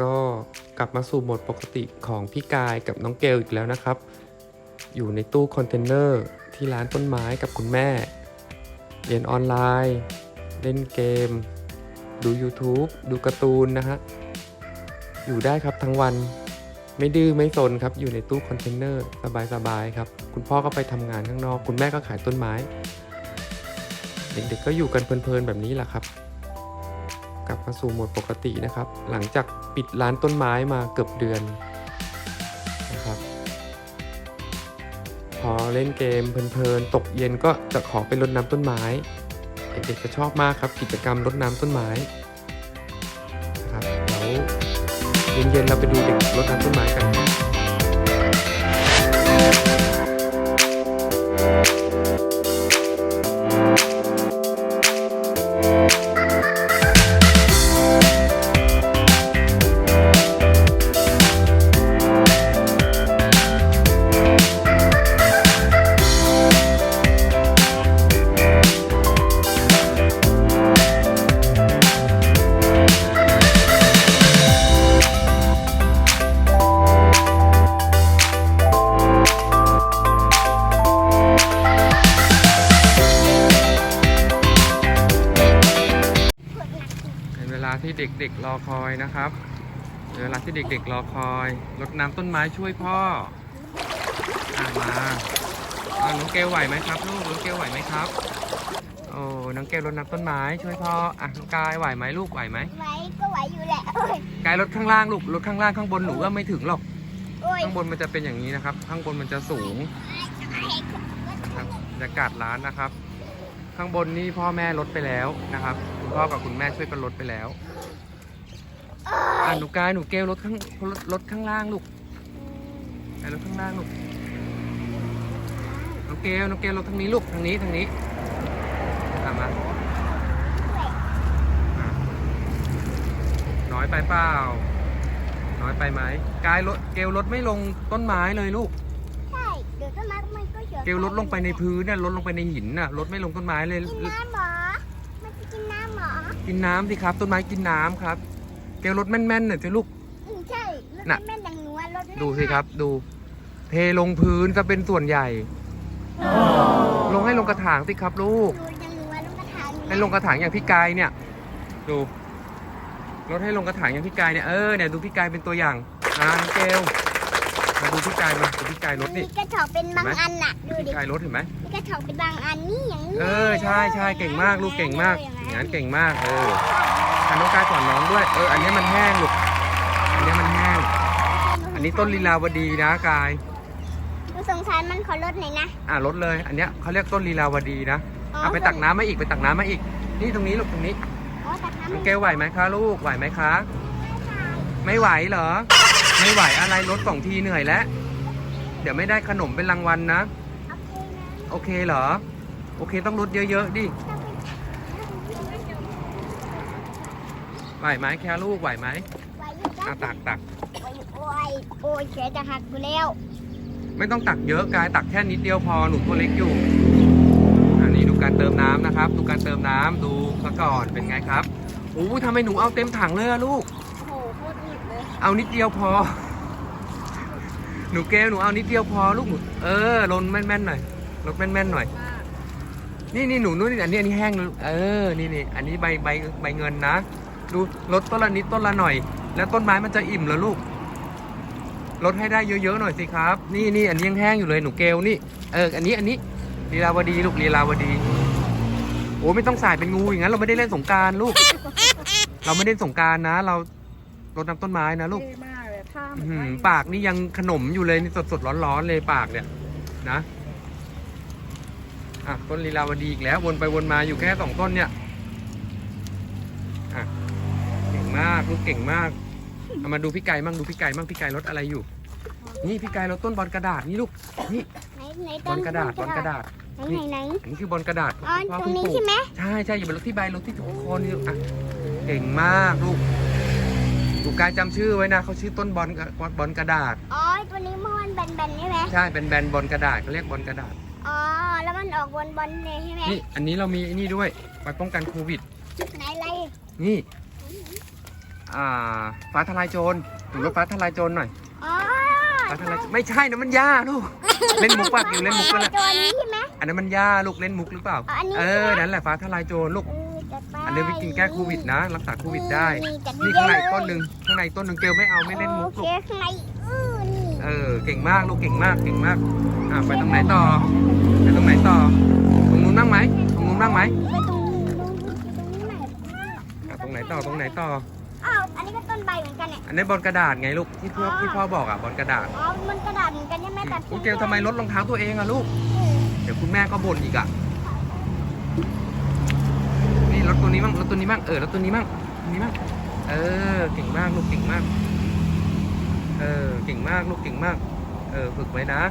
ก็กลับมาสู่โหมดปกติของพี่กายกับน้องเกลอีกแล้วนะครับ อยู่ในตู้คอนเทนเนอร์ที่ร้านต้นไม้กับคุณแม่ เรียนออนไลน์ เล่นเกม ดู YouTube ดูการ์ตูนนะฮะ อยู่ได้ครับทั้งวันไม่ดื้อไม่ซนครับ อยู่ในตู้คอนเทนเนอร์สบายๆครับ คุณพ่อก็ไปทำงานข้างนอก คุณแม่ก็ขายต้นไม้ เด็กๆก็อยู่กันเพลินๆแบบนี้แหละครับ กลับมาสู่โหมดปกตินะครับ หลังจากปิดร้านต้นไม้มาเกือบเดือนนะครับพอเล่นเกมเพลินๆ ตกเย็นก็จะขอไปรดน้ำต้นไม้ เด็กๆจะชอบมากครับ กิจกรรมรดน้ำต้นไม้นะครับแล้วเย็นๆเราไปดูเด็กรดน้ำต้นไม้กัน ที่เด็กๆรอคอยนะครับเป็นเวลาที่เด็กๆรอคอยรดน้ำต้นไม้ช่วยพ่ออะมาอะน้องเกลไหวไหมครับลูกน้องเกลไหวไหมครับโอ้น้องเกลรดน้ำต้นไม้ช่วยพ่ออะน้องกายไหวไหมลูกไหวไหมไหวก็ไหวอยู่แหละโอ้ยกายรถข้างล่างลูกรถข้างล่างข้างบนหนูว่าไม่ถึงหรอกโอ้ยข้างบนมันจะเป็นอย่างนี้นะครับ ข้างบนมันจะสูงนะครับบรรยากาศร้านนะครับ ข้างบนนี่พ่อแม่ลดไปแล้วนะครับคุณพ่อกับคุณแม่ช่วยกันลดไปแล้ว อะหนูกายหนูเกลรถข้างรถรถข้างล่างลูกกายรถข้างล่างลูกน้องเกลน้องเกลรถทางนี้ลูกทางนี้ทางนี้ตามมาอะน้อยไปเปล่า น้อยไปไหมกายรถเกลรถไม่ลงต้นไม้เลยลูกใช่เดี๋ยวต้นไม้มันก็เหี่ยวเกลรถลงไปในพื้นน่ะรถลงไปในหินน่ะรถไม่ลงต้นไม้เลยกินน้ำเหรอมันจะกินน้ำเหรอกินน้ำสิครับ ต้นไม้กินน้ำครับ เกลรถแม่นๆหน่อยสิลูก อืมใช่รถน่ะ แม่นดังหนูอะรถแม่นดูสิครับ ดู เทลงพื้นก็เป็นส่วนใหญ่ ลงให้ลงกระถางสิครับลูกดูดังหนูอะลงกระถางให้ลงกระถางอย่างพี่กายเนี่ย ดูรถให้ลงกระถางอย่างพี่กายเนี่ยเออเนี่ยดูพี่กายเป็นตัวอย่างอ่าน้องเกลมาดูพี่กายมาดูพี่กายรถนี่ มีกระถางเป็นบางเห็นไหม อันน่ะดูดิพี่กายรถเห็นไหมมีกระถางเป็นบางอันนี่อย่างนี้เออใช่ใช่เก่งมากลูกเก่งมากออย่างนั้นเก่งมากเออ อะน้องกายสอนน้องด้วย เออ อันนี้มันแห้งลูก อันนี้มันแห้ง อันนี้ต้นลีลาวดีนะกายหนูสงสารมันขอรถหน่อยนะ อะลดเลย อันเนี้ยเขาเรียกต้นลีลาวดีนะเอาไปตักน้ำมาอีกไปตักน้ำมาอีก นี่ตรงนี้ลูกตรงนี้อ๋อตักน้ำน้องเกลไหวไหมคะลูก ไหวไหมคะ ไม่ไหวเหรอ ไม่ไหวอะไรลดสองทีเหนื่อยแล้ว เดี๋ยวไม่ได้ขนมเป็นรางวัลนะ โอเคนะโอเคเหรอ โอเคต้องลดเยอะๆดิ ไหวไหมแค่ลูกไหวไหมไหวอยู่อะจ้ะตักตักไหวอยู่โอ้ยโอ้ยแขนจะหักอยู่แล้วไม่ต้องตักเยอะกายตักแค่นิดเดียวพอหนูตัวเล็กอยู่อันนี้ดูการเติมน้ำนะครับ ดูการเติมน้ำดูซะก่อนเป็นไงครับโอ้ยทำไมหนูเอาเต็มถังเลยอะลูก โอ้โหโคตรอึดเลยเอานิดเดียวพอ หนูเกลหนูเอานิดเดียวพอลูกหนูเออลนแม่นๆหน่อยลดแม่นๆหน่อยนี่นี่หนูนู่นนี่อันนี้อันนี้แห้งเลยเออ นี่นี่อันนี้ใบใบใบเงินนะ ดูลดต้นละนิดต้นละหน่อย แล้วต้นไม้มันจะอิ่มแล้วลูกลดให้ได้เยอะๆหน่อยสิครับ นี่นี่อันนี้ยังแห้งอยู่เลยหนูเกลนี่เอออันนี้อันนี้ลีลาวดีลูกลีลาวดีโอ้ไม่ต้องสายเป็นงูอย่างนั้นเราไม่ได้เล่นสงการลูก เราไม่ได้เล่นสงการนะ เรารดน้ำต้นไม้นะลูกมากเลยท่าปากนี่ยังขนมอยู่เลยนี่สดๆร้อนๆเลยปากเนี่ยนะอะต้นลีลาวดีอีกแล้ววนไปวนมาอยู่แค่สองต้นเนี่ย มาก ลูกเก่งมาก เอามาดูพี่ไก่มั่งดูพี่ไก่มั่งพี่ไก่รถอะไรอยู่ นี่พี่ไก่รถต้นบอลกระดาษนี่ลูก นี่ไหนไหนบอลกระดาษบอลกระดาษ ไหนไหนไหนอันนี้คือบอลกระดาษอ๋อพ่อตรงนี้เพิ่ปลูกใช่ไหมใช่ใช่อย่าไปรถที่ใบรถที่โคนนี่ลูกอะเก่งมากลูกลูกกายจำชื่อไว้นะเขาชื่อต้นบอลกระบอลกระดาษ อ๋อตัวนี้มันแบนๆใช่ไหมใช่เป็นแบรนด์บอลกระดาษเขาเรียกบอลกระดาษ อ๋อแล้วมันออกบอลบอลๆเลยใช่ไหมนี่อันนี้เรามีไอ้นี่ด้วยไปป้องกันโควิดไหนอะไรนี่ อ่าฟ้าทลายโจรถึงรถฟ้าทลายโจรหน่อยอ๋อฟ้าทลายโจรไม่ใช่นะมันย่าลูก เล่นมุกปะอยู่เล่นมุกนั่นแหละตัวนี้ใช่ไหม อันนั้นมันย่าลูกเล่นมุกหรือเปล่า อ๋ออันนี้เออ ใช่ไหม นั่นแหละฟ้าทลายโจรลูก เออจัดไปอันนี้ไปกินแก้โควิดนะ รักษาโควิดได้นี่จัดนี่เยข้างอะในเลยต้นหนึ่งข้างในต้นหนึ่งเกลไม่เอาไม่เล่นมุกโอลูเคกข้างในอือนี่เออ เก่งมากลูกเก่งมากเก่งมาก อะไปตรงไหนต่อ ไปตรงไหนต่อ ตรงนู้นบ้างไหมตรงนู้นบ้างไหมไปตรงนี้ตรงนี้ตรงนี้หน่อยอะตรงไหนต่อตรงไหนต่อ อ้าวอันนี้ก็ต้นใบเหมือนกันเนี่ย อันนี้บอลกระดาษไงลูกที่พ่อที่พ่อบอกอะบอลกระดาษอ๋อมันกระดาษเหมือนกันใช่ไหมแต่อุ๊ยเกลทำไมลดรองเท้าตัวเองอะลูกเดี๋ยวคุณแม่ก็บ่นอีกอะ นี่รถตัวนี้มั่งรถตัวนี้มั่งเออรถตัวนี้มั่งตัวนี้มั่งเออเก่งมากลูกเก่งมาก เออเก่งมากลูกเก่งมาก เออฝึกไว้นะ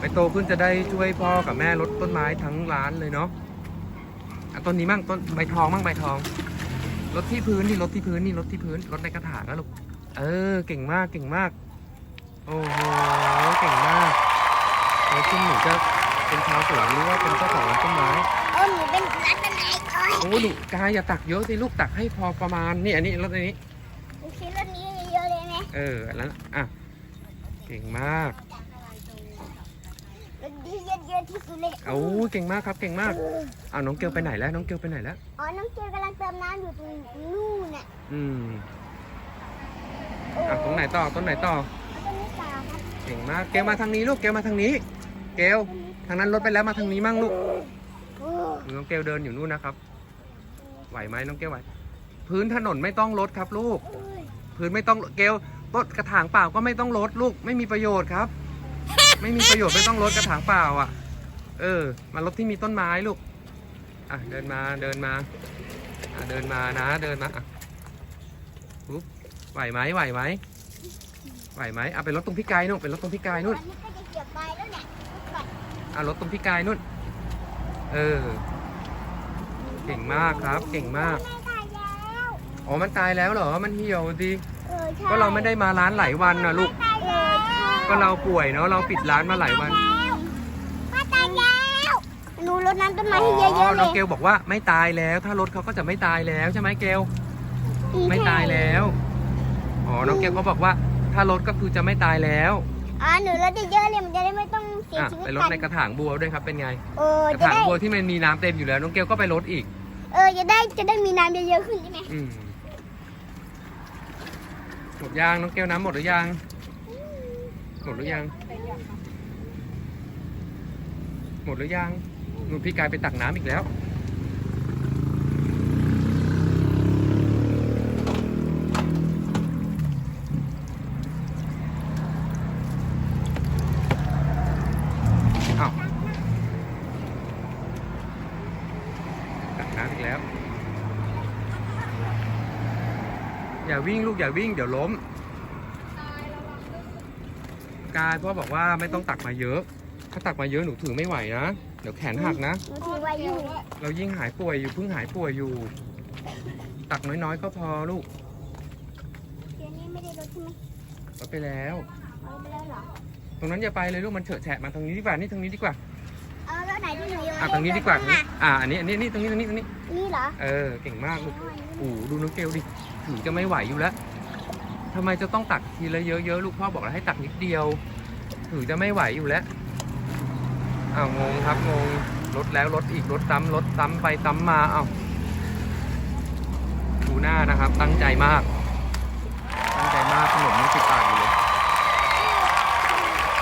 ไปโตขึ้นจะได้ช่วยพ่อกับแม่ลดต้นไม้ทั้งร้านเลยเนาะอะต้นนี้มั่งต้นใบทองมั่งใบทอง รถที่พื้นนี่รถที่พื้นนี่รถที่พื้นรถในกระถางนะลูก เออ เก่งมากเก่งมาก โอ้โห เก่งมากแล้วคุณหนูจะเป็นชาวสวนหรือว่าเป็นเจ้าของร้านต้นไม้เออหนูเป็นร้านเป็นไหนเอ้ยโอ้หนูกายอย่าตักเยอะสิลูกตักให้พอประมาณนี่อันนี้รถอันนี้หนูคิดรถนี้เยอะๆเลยไหมเอออันนั้นอะ เก่งมากรถ นี้เยอะๆที่สุดเลยโอ้เก่งมากครับเก่งมากเอาน้องเกลไปไหนแล้วน้องเกลไปไหนแล้วอ๋อน้องเจกำลังเติมน้ำอยู่ตรงนู่นน่ะอืมโอ้อะตรงไหนต่อต้นไหนต่อตรงนี้ต่อครับเก่งมากเกลมาทางนี้ลูกเกลมาทางนี้ เกลทางนั้นรถไปแล้วมาทางนี้มั่งลูกโอ้น้องเกลเดินอยู่นู่นนะครับ ไหวไหมน้องเกลไหวพื้นถนนไม่ต้องลดครับลูกเอ้ยพื้นไม่ต้องเกลต้นกระถางเปล่าก็ไม่ต้องลดลูกไม่มีประโยชน์ครับ ไม่มีประโยชน์ไม่ต้องลดกระถางเปล่าอะ เออ มาลดที่มีต้นไม้ลูก อะ เดินมาเดินมา อะ เดินมานะ เดินมาอะปุ๊บไหวไหมไหวไหมไหวไหมเอาไปรถตรงพี่กายนู่นไปรถตรงพี่กายนู่นอันนี้ก็จะเก็บไปแล้วเนี่ยก่อนอะรถตรงพี่กายนู่น เออ เก่งมากครับ เก่งมากแม่ตายแล้วอ๋อ มันตายแล้วเหรอ มันเหี่ยวดีเออใช่ก็เราไม่ได้มาร้านหลายวันนะลูกตายแล้วก็เราป่วยเนาะ เราปิดร้านมาหลายวัน แม่ตายแล้วหนู รดน้ำต้นไม้อ๋ให้เยอะๆอเลน้องยเกลบอกว่าไม่ตายแล้ว ถ้ารถเขาก็จะไม่ตายแล้วใช่ไหมเกลไม่ตายแล้ว อ๋อ น้องเกลก็บอกว่า ถ้ารถก็คือจะไม่ตายแล้วอ๋อหนูรดเยอะๆเลยมันจะได้ไม่ต้องเสียอะชีวิตไปรถกันในกระถางบัวด้วยครับ เป็นไง เออกระจะถางได้บัวที่มันมีน้ำเต็มอยู่แล้ว น้องเกลก็ไปรถอีก เออจะได้จะได้มีน้ำเยอะๆขึ้นใช่ไหมอืมหมดยางน้องเกลน้ำหมดหรือยัง หมดหรือยัง หมดหรือยัง นุ่นพี่กายไปตักน้ำอีกแล้วอ้าวตักน้ำอีกแล้ว อย่าวิ่งลูกอย่าวิ่งเดี๋ยวล้ม กายพ่อบอกว่าไม่ต้องตักมาเยอะ ถ้าตักมาเยอะหนูถือไม่ไหวนะ เดี๋ยวแขนหักนะ หนูถือไว้อยู่เรายิ่งหายป่วยอยู่เพิ่งหายป่วยอยู่ ตักน้อยๆก็พอลูกเดี๋ยวนี้ไม่ได้รดใช่ไหมลดไปแล้ว เอาไปแล้วเหรอ ตรงนั้นอย่าไปเลยลูกมันเฉอะแฉะมาทางนี้ดีกว่านี่ทางนี้ดีกว่าเอาแล้วไหนที่หนูโยนอะทางนี้ดีกว่าทางนี้อะอันนี้อันนี้นี่ตรงนี้ตรงนี้ตรงนี้นี่เหรอเออเก่งมากลูกโอ้โหดูน้องเกลดิถือจะไม่ไหวอยู่แล้วทำไมจะต้องตักทีละเยอะๆลูกพ่อบอกแล้วให้ตักนิดเดียว ถือจะไม่ไหวอยู่แล้ว อ้าวงงครับงงลดแล้วลดอีกลดซ้ำลดซ้ำไปซ้ำมาเอ้าดูหน้านะครับ ตั้งใจมาก ตั้งใจมากขนมยังติดปากอยู่เลย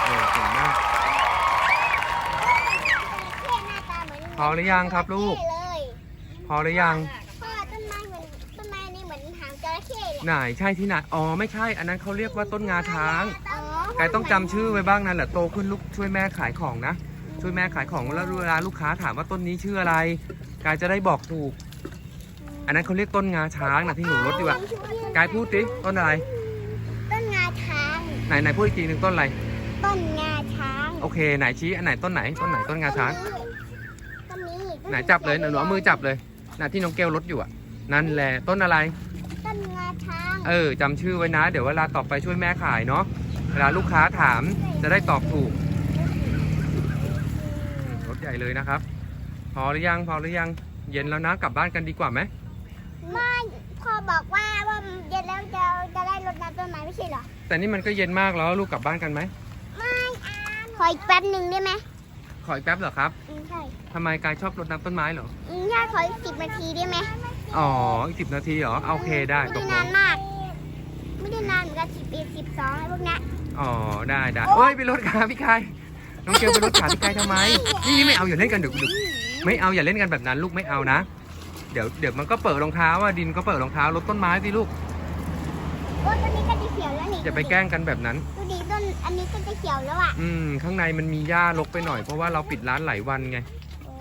เออเก่งมากพอหรือยังครับลูก เลยพอหรือยังพ่อต้นไม้เหมือนต้นไม้นี่เหมือนหางจระเข้เลยไหนใช่ที่ไหนอ๋อไม่ใช่ อันนั้นเขาเรียกว่าต้นงาช้าง อ๋อกายต้องจำชื่อไว้บ้างนะแหละโตขึ้นลูกช่วยแม่ขายของนะ ช่วยแม่ขายของแล้วเวลาลูกค้าถามว่าต้นนี้ชื่ออะไร กายจะได้บอกถูก อันนั้นเขาเรียกต้นงาช้างนะที่หนูรถอยู่อะกายพูดสิต้นอะไร ต้นงาช้างไหนไหนพูดอีกทีหนึ่งต้นอะไร ต้นงาช้าง โอเคไหนชี้อันไหนต้นไหนต้นไหนต้นงาช้าง ต้นนี้ไหนจับเลยหนูเอามือจับเลยนะที่น้องเกลรถอยู่อะนั่นแหละต้นอะไร ต้นงาช้าง เออจำชื่อไว้นะ เดี๋ยวเวลาต่อไปช่วยแม่ขายเนาะ เวลาลูกค้าถามจะได้ตอบถูกอืมรถ ใหญ่เลยนะครับ พอหรือยังพอหรือยังเย็นแล้วนะกลับบ้านกันดีกว่าไหมไม่พ่อบอกว่าว่ารอแต่นี่มันก็เย็นมากแล้วลูกกลับบ้านกันไหมไม่ขออีกแป๊บหนึ่งได้ไหมขออีกแป๊บเหรอครับอืมใช่ทำไมกายชอบรดน้ำต้นไม้เหรออืมใช่ขออีกสิบนาทีได้ไหมอ๋ออีกสิบนาทีเหรอโอเคได้ไม่ตได้กลนางนมาก ไม่ได้นานเหมือนกันสิบเอ็ดสิบสองอะไรพวกเนี้ยอ๋อได้ได้โอ้ยไปรถขาพี่กาย น้องเกลไปรถขาพี่กายทำไม นี่นี่ไม่เอาอย่าเล่นกันดึกดึกไม่เอาอย่าเล่นกันแบบนั้นลูกไม่เอานะ เดี๋ยวเดี๋ยวมันก็เปิดรองเท้าอะดินก็เปิดรองเท้ารถต้นไม้สิลูก โอ้ต้นนี้ก็จะเขียวแล้วนี่อย่าไปแกล้งกันแบบนั้น ดูดิต้นอันนี้ก็จะเขียวแล้วอะอืม ข้างในมันมีหญ้ารกไปหน่อยเพราะว่าเราปิดร้านหลายวันไง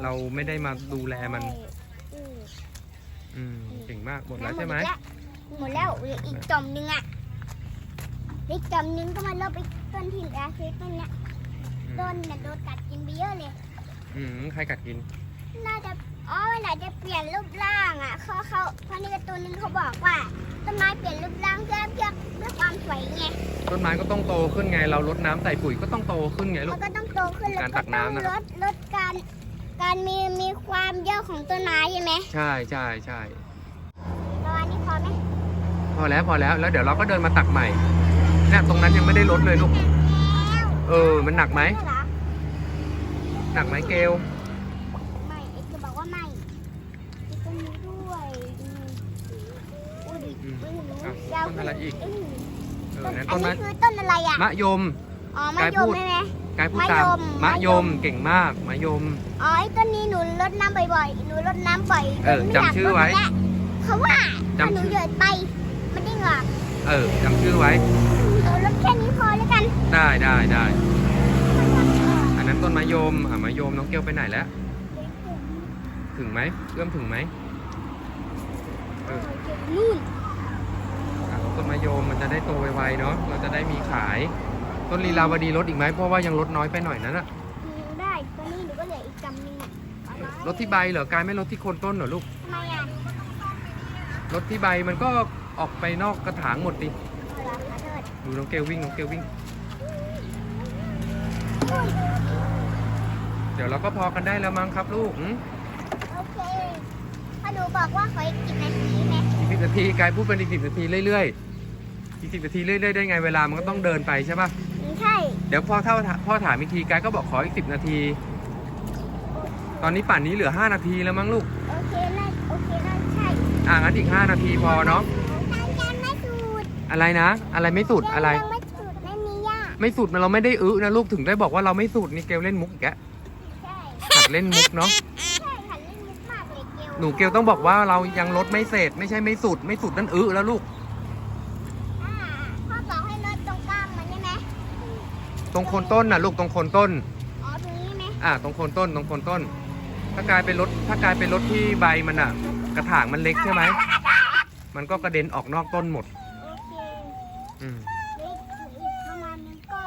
เราไม่ได้มาดูแลมัน อืมอืมเก่งมากหมดแล้วใช่ไหมหมดแล้วเหลืออีกจอมหนึงอะอีกจอมหนึงก็มาเริ่มไปต้นที่เหลือคือต้นเนี้ย อืต้มนน่ะโดนกัดกินไปเยอะเลย อืมใครกัดกิน น่าจะอ๋อเวลาจะเปลี่ยนรูปร่างอะเขาเขาเพราะในการ์ตูนนึงเขาบอกว่าต้นไม้เปลี่ยนรูปร่างเพื่อเพื่อเพื่อความสวยไงต้นไม้ก็ต้องโตขึ้นไง เราลดน้ำใส่ปุ๋ยก็ต้องโตขึ้นไงลูมัก นก็ต้องโตขึ้นแล้วการก็ตักต้องน้ำนะลดลดการ การมีมีความเยอะของต้นไม้ใช่ไหมใช่ใช่ใช่ประมาณนี้พอไหมพอแล้วพอแล้วแล้วเดี๋ยวเราก็เดินมาตักใหม่เนี่ยตรงนั้นยังไม่ได้ลดเลยลูกแล้ว เออ มันหนักไหมใช่เหรอหนักไหมเกล ไม่เอ็กซ์จะบอกว่าไม่มีต้นนี้ด้วยอืมอุ้ยดิอืมอุ้ยหนูอะยาวต้นอะไรอีกอืมเอต้อนนั้นอัต้นนนี้ไม้คือต้นอะไรอะมะยม อ๋อมะกายยพูมดใช่ไหม กายพูดตาม มะมะยยม ม เก่งมาก มะยม อ๋อไอ้ต้นนี้หนูรดน้ำบ่อยๆ หนูรดน้ำบ่อยเออไม่จำชื่อไว้ยากรดนนี้เพราะว่าถ้าหนูจำชื่อเหยดไปมันได้เหงอกเออจำชื่อไว้หนูรด แค่นี้พอแล้วกัน ได้ได้ได้ อันนั้นต้นมะยมอะมะยมน้องเกลไปไหนแล้ว ถึงไหมเอื้อมถึงไหมเออนู่นอะต้นมะยมมันจะได้โตไวๆเนาะ เราจะได้มีขาย ต้นลีลาวดีลดอีกไหมเพราะว่ายังลดน้อยไปหน่อยนั่นอะหนูได้ตอนนี้หนูก็เหลืออีกกำนึงอะเอามาลดที่ใบเหรอกายไม่ลดที่โคนต้นเหรอลูกทำไมอะลดที่ใบมันก็ออกไปนอกกระถางหมดดิ ดูน้องเกลวิ่งน้องเกลวิ่งอุ้ยเดี๋ยวเราก็พอกันได้แล้วมั้งครับลูกอืมโอเคถ้าหนูบอกว่าขออีกสิบนาทีไหมอีกสิบนาทีกายพูดเป็นอีกสิบนาทีเรื่อยๆ อีกสิบนาทีเรื่อยๆได้ไงเวลามันก็ต้องเดินไปใช่ป่ะอืมใช่เดี๋ยวพ่อเท่าพ่อถามอีกทีกายก็บอกขออีกสิบนาที ตอนนี้ป่านนี้เหลือ5นาทีแล้วมั้งลูก โอเคน่าโอเคน่าใช่ อะงั้นอีก5นาทีพอเนาะ ทางยังไม่สุด อะไรนะ อะไรไม่สุดอะไร ยังไม่สุดไม่มีหญ้าไม่สุดมันเราไม่ได้อึนะลูกถึงได้บอกว่าเราไม่สุดนี่เกลเล่นมุกอีกแกใช่หัดเล่นมุกเนาะใช่ค่ะเล่นมุกมากเลยเกลหนูเกลต้องบอกว่าเรายังลดไม่เสร็จไม่ใช่ไม่สุด ไม่สุดนั่นอึแล้วลูก อ่าพ่อบอกให้ลดตรงกลางมันใช่ไหมตรงโคนต้นน่ะลูกตรงโคนต้น อ๋อตรงนี้ไหมอะตรงโคนต้นตรงโคนต้น ถ้ากลายเป็นรถถ้ากลายเป็นรถที่ใบมันอะ กระถางมันเล็กใช่ไหมมันก็กระเด็นออกนอกต้นหมดโอเคอืมเล็กอีกประมาณนึงก็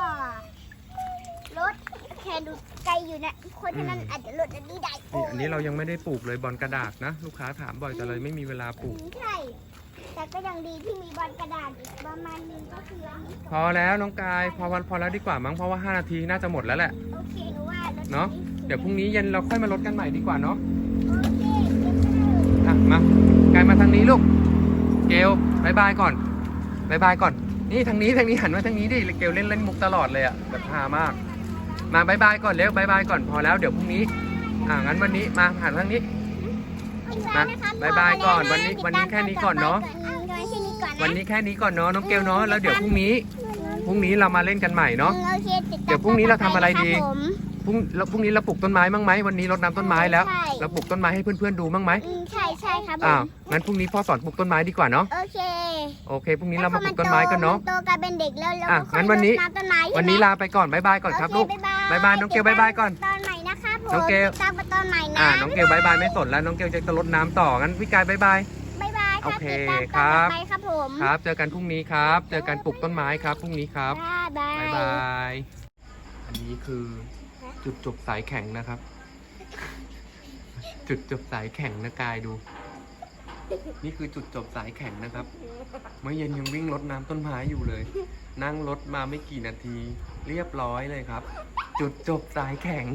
ลดแค่ดูไกลอยู่นะคนฉะนั้นอาจจะลดอันนี้ได้นี่อันนี้เรายังไม่ได้ปลูกเลยบอลกระดาษนะ ลูกค้าถามบ่อยแต่เลยไม่มีเวลาปลูกอืมใช่ แต่ก็ยังดีที่มีบอลกระดาษอีกประมาณนึงก็คืออันนี้พอแล้วน้องกายพอวันพอแล้วดีกว่ามั้งเพราะว่า 5 นาทีน่าจะหมดแล้วแหละ โอเคหนูว่าลดเนอะเดี๋ยวพรุ่งนี้เย็นเราค่อยมาลดกันใหม่ดีกว่าเนาะโอเคเดี๋ยวจะอะมากายมาทางนี้ลูก เกลบายบายก่อนบายบายก่อน นี่ทางนี้ทางนี้หันมาทางนี้ดิเกลเล่นเล่นมุกตลอดเลยอะแบบฮามาก มาบายบายก่อนเร็วบายบายก่อนพอแล้วเดี๋ยวพรุ่งนี้อ่างั้นวันนี้มาหันทางนี้มาบ๊ายบายก่อนวันนี้วันนี้แค่นี้ก่อนเนอะวันนี้แค่นี้ก่อนนะวันนี้แค่นี้ก่อนเนาะน้องเกลเนาะแล้วเดี๋ยวพรุ่งนี้พรุ่งนี้เรามาเล่นกันใหม่เนาะอืมโอเคติตามเดี๋ยวพรุ่งนี้เราทำอะไรดีครับผมพรุ่งแล้วพรุ่งนี้เราปลูกต้นไม้บ้างไหมวันนี้รดน้ำต้นไม้แล้วใช่เราปลูกต้นไม้ให้เพื่อนๆดูบ้างไหมอืมใช่ ใช่ครับผมอ้าวงั้นพรุ่งนี้พ่อสอนปลูกต้นไม้ดีกว่าเนาะโอเคโอเคพรุ่งนี้เรามาปลูกต้นไม้กันเนาะโตกลายเป็นเด็กแล้วแล้วอะก็ค่อยงั้นวันนี้รดำต้นไม้ใช่ไหมวันนี้ลาไปก่อนบายบายก่อนครับลูก โอเบ๊ายบายน้องเกลบ๊ายบายก่อนตอนใหม่นะครับผมน้องเกล ติดตามมาตอนใหม่นะอ่าน้องเกลบายบายไม่สนแล้วน้องเกลจะรดน้ำต่องั้นพี่กายบายบาย บ๊ายบายครับโอเคติดตามตอนครับต่อไปครับผมครับ เจอกันพรุ่งนี้ครับ เจอกันปลูกต้นไม้ครับพรุ่งนี้ครับ บ๊ายบายบายบาย อันนี้คือจุดจบสายแข็งนะครับ จุดจบสายแข่งนะกายดู นี่คือจุดจบสายแข่งนะครับ เมื่อเย็นยังวิ่งรดน้ำต้นไม้อยู่เลย นั่งรถมาไม่กี่นาที เรียบร้อยเลยครับ จุดจบสายแข่ง